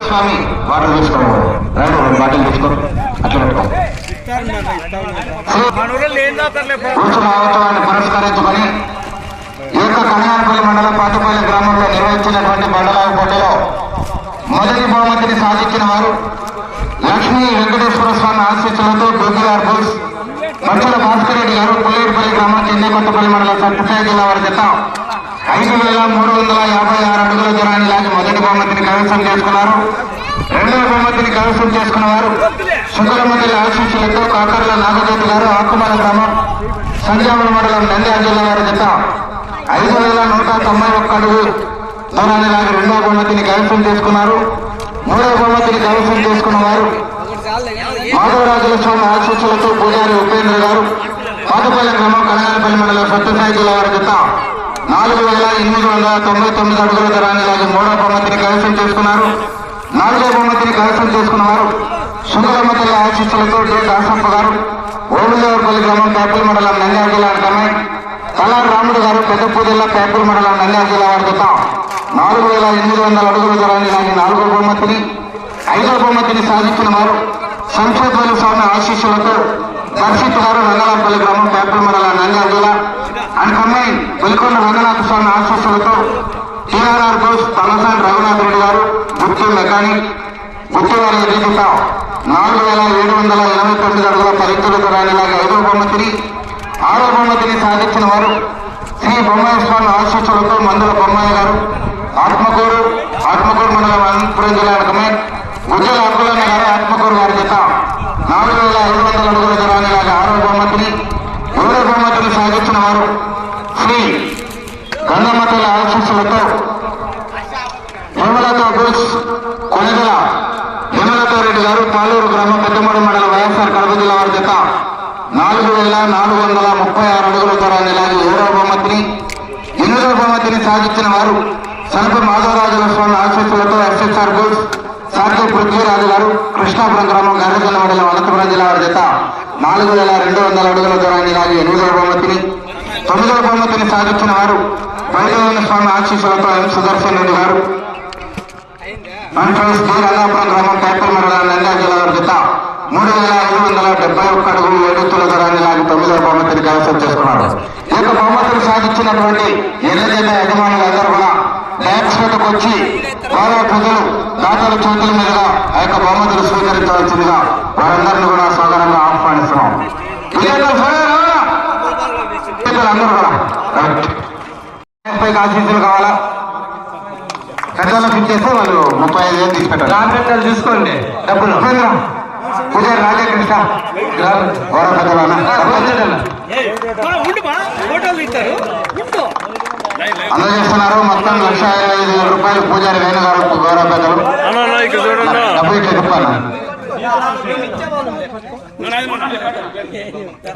స్వామి water తీసుకోండి. రెండు రెండు బాటిల్ తీసుకో. అట్లా పెట్టుకో. మహోత్సవాన్ని పురస్కరించుకొని ఈ యొక్క కళ్యాణపల్లి మండలం పాతపల్లి గ్రామంలో నిర్వహించినటువంటి మండలాల పోటీలో మొదటి బహుమతిని సాధించిన వారు లక్ష్మీ వెంకటేశ్వర స్వామి ఆశీస్సులతో డోకిఆర్ బోస్ మంచుల భాస్కర్ రెడ్డి గారు పుల్లేటిపల్లి గ్రామం చెన్నై కొత్తపల్లి మండలం సత్యసాయి జిల్లా వారి చెప్తాం ఐదు వేల మూడు వందల యాభై ఆరు అడుగుల దూరాన్ని లాగి మొదటి బహుమతిని కైవసం చేసుకున్నారు. రెండవ బహుమతిని కైవసం చేసుకున్నవారు వారు శుక్రమతలి ఆశీస్సులతో కాకర్ల నాగజ్యోతి గారు ఆకుమల గ్రామం సంజామల మండలం నంద్యాల జిల్లా వారి జత ఐదు వేల నూట తొంభై ఒక్క అడుగు దూరాన్ని లాగి రెండవ బహుమతిని కైవసం చేసుకున్నారు. మూడవ బహుమతిని కైవసం చేసుకున్న వారు మాధవరాజుల స్వామి ఆశీస్సులతో పూజారి ఉపేంద్ర గారు పాతపల్లి గ్రామం కళ్యాణపల్లి మండలం సత్యసాయి జిల్లా వారి జత నాలుగు వేల ఎనిమిది వందల తొంభై తొమ్మిది అడుగుల ధరాన్ని లాగి మూడవ బహుమతిని కైవసం చేసుకున్నారు. నాలుగో బహుమతిని కైవసం చేసుకున్నవారు సుందరమ్మ తల్లి ఆశీస్సులతో డి. దాసప్ప గారు ఓమిదేవరపల్లి గ్రామం పేపల్ మండలం నంద్యాల జిల్లా కమ్మాయి తలారి రాముడు గారు పెద్దపూ జిల్లా పేపల్ మండలం నంద్యాల జిల్లా వారి నాలుగు వేల ఎనిమిది వందల అడుగుల ధరాన్ని లాగి నాలుగో బహుమతిని ఐదో బహుమతిని సాధించిన వారు సంక్షేపల్లి స్వామి ఆశీస్సులతో దర్శిత్ గారు రంగనాథపల్లి గ్రామం పేపల్ మండలం నంద్యాల జిల్లా అండ్ కమ్మాయి వెలుకొండ రంగనాథ స్వామి ఆశీస్సులతో టీఆర్ఆర్ బోస్ తలసాని రఘునాథ్ రెడ్డి గారు గుర్తు మెకానిక్ గుర్తువారి ఎదుగుత నాలుగు వేల ఏడు వందల ఎనభై తొమ్మిది అడుగుల పరిస్థితులకు రానిలాగా ఐదో బహుమతిని ఆరో బహుమతిని సాధించిన వారు శ్రీ బొమ్మాయి స్వామి ఆశీస్సులతో మందుల బొమ్మాయి గారు ఆత్మకూరు ఆత్మకూరు మండలం అనంతపురం జిల్లా కమే గుజ్జల అబ్దుల్లన్న గారు ఆత్మకూరు గారి జత నాలుగు వేల ఐదు వందల అడుగుల దూరానిలాగా ఆరో బహుమతిని ఏడో బహుమతిని సాధించిన వారు శ్రీ గంగమ్మ తల్లి ఆశీస్సులతో హేమలతో బుల్స్ కొనగల హేమలతో రెడ్డి గారు పాలూరు గ్రామ పెద్దమూడు మండలం వైఎస్ఆర్ కడప జిల్లా జత నాలుగు వేల నాలుగు వందల ముప్పై ఆరు అడుగుల దూరాన్ని లాగి ఏడవ బహుమతిని ఎనిమిదవ బహుమతిని సాధించిన వారు సనప మాధవరాజుల స్వామి ఆశీస్సులతో ఎస్ఎస్ఆర్ బుల్స్ సార్కి పృథ్వీరాజు గారు కృష్ణాపురం గ్రామం గర్రజల్ల మండలం అనంతపురం జిల్లా వారి జత నాలుగు వేల రెండు వందల అడుగుల దూరాన్ని లాగి ఎనిమిదవ బహుమతిని తొమ్మిదవ బహుమతిని సాధించిన వారు బయటలోని స్వామి ఆశీస్సులతో ఎం సుదర్శన్ రెడ్డి గారు. అంట్రోస్ డి రంగాపురం గ్రామం పేపర్ మండలం నంద్యాల జిల్లా వారి జత మూడు వేల ఐదు వందల డెబ్బై ఒక్క అడుగు ఏడు తుల దూరాన్ని లాగి తొమ్మిదవ బహుమతిని కైవసం చేసుకున్నారు ఈ యొక్క బహుమతులు సాధించినటువంటి ఎర్రజెండ యజమానులందరూ కూడా ట్యాక్స్ మీదకు వచ్చి గౌరవ ప్రజలు దాతల చేతుల మీదుగా ఆ యొక్క బహుమతులు స్వీకరించవలసిందిగా వారందరినీ కూడా సోదరంగా ఆహ్వానిస్తున్నాం అందరూ కూడా. ముప్పై ఆశీస్సులు కావాలా పెద్దలకు ఇచ్చేస్తే వాళ్ళు ముప్పై ఐదు వేలు తీసి పెట్టారు కాంట్రాక్టర్ చూసుకోండి డబ్బులు పూజారి రాజకృష్ణ గౌరవ అందజేస్తున్నారు మొత్తం లక్ష ఇరవై ఐదు వేల రూపాయలు పూజారి వేణు గారు గౌరవ పెద్దలు. డబ్బు ఇట్లా చెప్పాను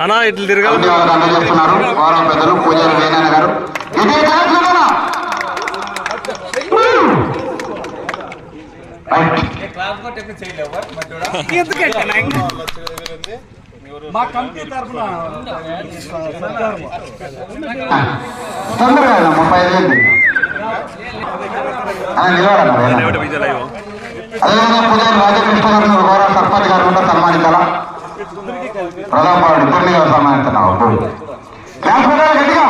అన్నా ఇట్లా తిరగాలి. అందజేస్తున్నారు గౌరవ పెద్దలు పూజారి వేణన్న గారు ఇదే? రైట్. మా కమిటీ తరఫున తొందరగా ముప్పై ఐదు గౌరవ సర్పంచ్ గారు కూడా సన్మానించాలా? ప్రధాన గారు సన్మానిస్తున్నావు క్లాస్ పెట్టాలి గట్టిగా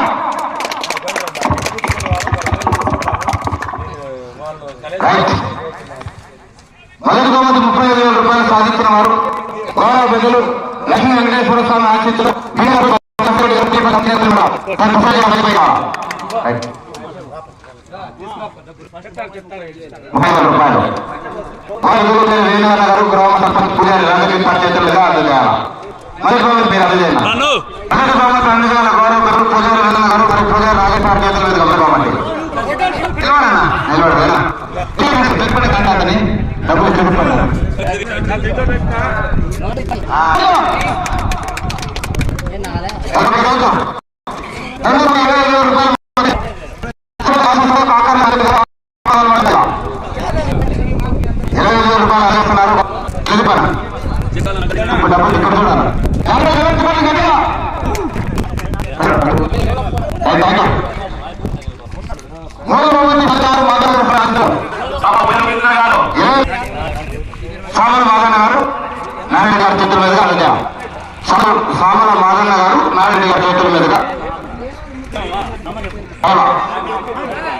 రైట్ మొదటి బహుమతి ముప్పై ఐదు వేల రూపాయలు సాధించిన వారు గౌరవ ప్రజలు లక్ష్మీ వెంకటేశ్వర స్వామి గారు గ్రామ సర్పంచ్ పూజారి రాజకృష్ణ చేతులుగా అందజేయాలి మరి మీరు అందజేయాలి గౌరవ గారు పూజారి వేణు గారు మరి పూజారి రాజకృష్ణ చేతుల మీద కంటే డబ్బులు చెప్పుకున్నారు మూడు మంది పదహారు మాధవ ప్రాంతం ఇరవై సామల మాదన్న గారు నారాయణ గారి చేతుల మీదుగా అలాగే సామ- సామల మాదన్న గారు నారాయణ గారి చేతుల మీదుగా అవునా? ఇరవై వేల రూపాయలు మూడో బహుమతి నిర్వహణ నాలుగో బహుమతి పదహైదు వేల రూపాయలు సాధించినారు. ఇసుక నష్టాలు కూడా దీనికి జరపరు. కొంచెం కూడా. పదహైదు వేల రూపాయలు మూడో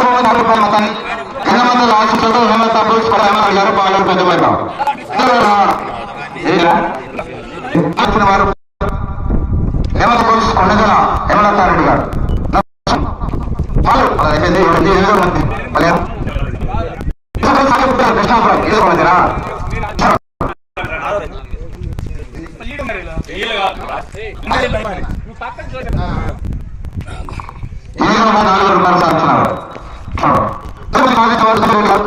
రఘునాథ సింహాసనం హేమంత హేమంత వారు హేమంత గారు. కృష్ణాపురం నాలుగు రూపాయలు సాధించినారు తొమ్మిది మంది చదువుతున్నారు కాదు.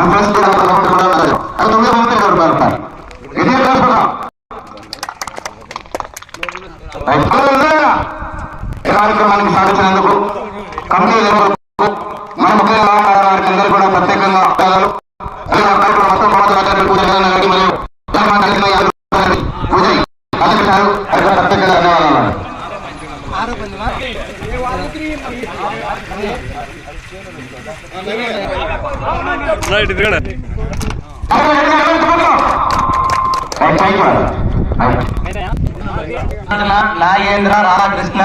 ఆ ప్రెస్ ఇది కార్యక్రమానికి సాధించినందుకు కమిటీ మన ముఖ్య వారికి కూడా ప్రత్యేకంగా పూజ మరియు ప్రత్యేకంగా ధన్యవాదాలు. రైట్ తిరగండి నాగేంద్ర రాధాకృష్ణ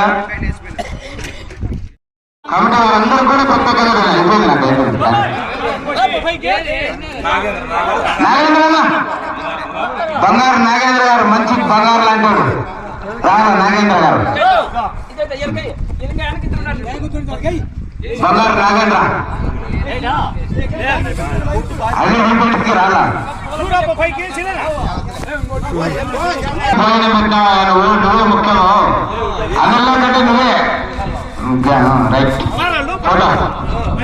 కాబట్టి వారందరూ కూడా కొత్త అయిపోయింది నాకు నాగేంద్ర బంగారు నాగేంద్ర గారు మంచి బంగారు లాంటి వాడు రాను నాగేంద్ర గారు బంగారు రాగండ్రా అదే ఇంటికి రాలా? ఆయన ఊరు ముఖ్యం అందరిలో కంటే నువ్వే. రైట్. ఫోటో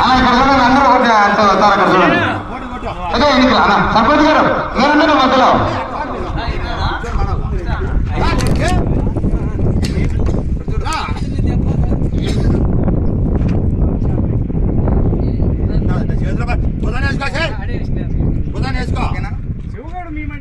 అలా ఇక్కడ చూడండి అందరూ ఒకటి అంత అక్కడ చూడండి. అదే ఎన్నిక అన్న సర్పంచ్ గారు మధ్యలో.